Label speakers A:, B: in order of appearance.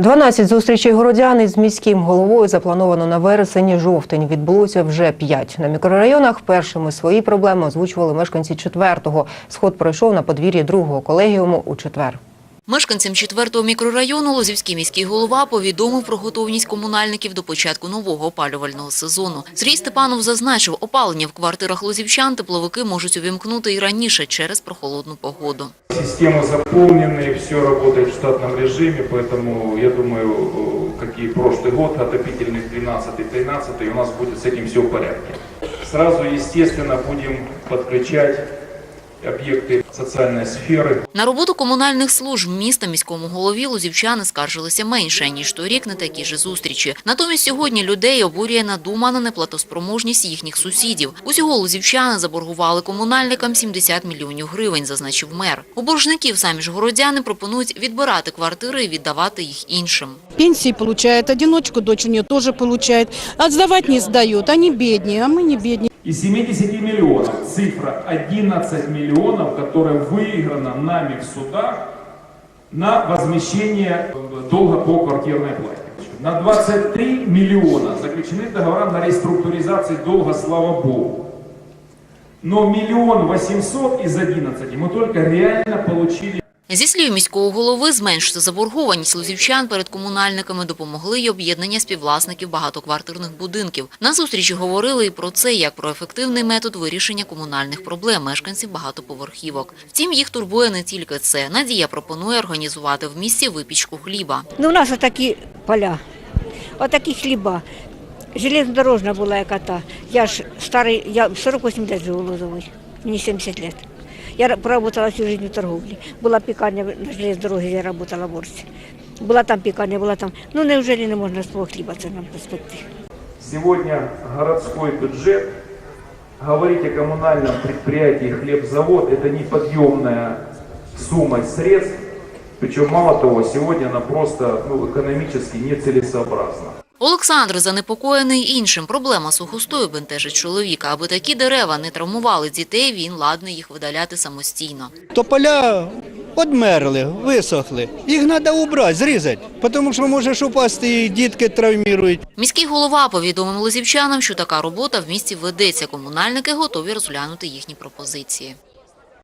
A: 12 зустрічей городян із міським головою заплановано на вересень-жовтень. Відбулося вже 5. На мікрорайонах першими свої проблеми озвучували мешканці четвертого. Сход пройшов на подвір'ї другого колегіуму у четвер.
B: Мешканцям 4-го мікрорайону Лозівський міський голова повідомив про готовність комунальників до початку нового опалювального сезону. Сергій Степанов зазначив, опалення в квартирах лозівчан тепловики можуть увімкнути і раніше через прохолодну погоду.
C: Системы заполнены, все работает в штатном режиме, поэтому я думаю, э, как и прошлый год, отопительный 13-13, у нас будет с этим все в порядке. Сразу, естественно, будем подключать объекты социальной сферы.
B: На роботу комунальних служб міста міському голові лозівчани скаржилися менше, ніж торік на такі ж зустрічі. Натомість сьогодні людей обурює надумана неплатоспроможність їхніх сусідів. Усього лозівчани заборгували комунальникам 70 мільйонів гривень, зазначив мер. У боржників самі ж городяни пропонують відбирати квартири і віддавати їх іншим.
D: Пенсии получает, одиночку дочь у нее тоже получает. А сдавать не сдают, они беднее, а мы не беднее.
C: Из 70 миллионов цифра 11 миллионов, которая выиграна нами в судах на возмещение долга по квартирной плате. На 23 миллиона заключены договора на реструктуризацию долга, слава богу. Но миллион восемьсот из 11 мы только реально получили
B: Зі слів міського голови, зменшити заборгованість лозівчан перед комунальниками допомогли й об'єднання співвласників багатоквартирних будинків. На зустрічі говорили і про це, як про ефективний метод вирішення комунальних проблем мешканців багатоповерхівок. Втім, їх турбує не тільки це. Надія пропонує організувати в місті випічку хліба.
E: Ну, у нас отакі поля, отакі хліба. Железнодорожна була яка та. Я ж старий, я 48 років живу в Лозовій, мені 70 років. Я ра- проработала всю жизнь в торговлі. Була пікарня на железній дорогі, я працювала в Орсі. Була там пікарня, була там. Ну, неужели не можна свого хліба це нам спекти?
C: Сегодня городской бюджет, говорить о коммунальном предприятии хлебзавод, это неподъемная сумма средств, причем мало того, сегодня она просто ну, экономически нецелесообразна.
B: Олександр занепокоєний іншим. Проблема сухостою бентежить чоловіка. Аби такі дерева не травмували дітей, він ладний їх видаляти самостійно.
F: Тополя одмерли, висохли. Їх треба убрати, зрізати, тому що можеш упасти і дітки травмують.
B: Міський голова повідомив лозівчанам, що така робота в місті ведеться. Комунальники готові розглянути їхні пропозиції.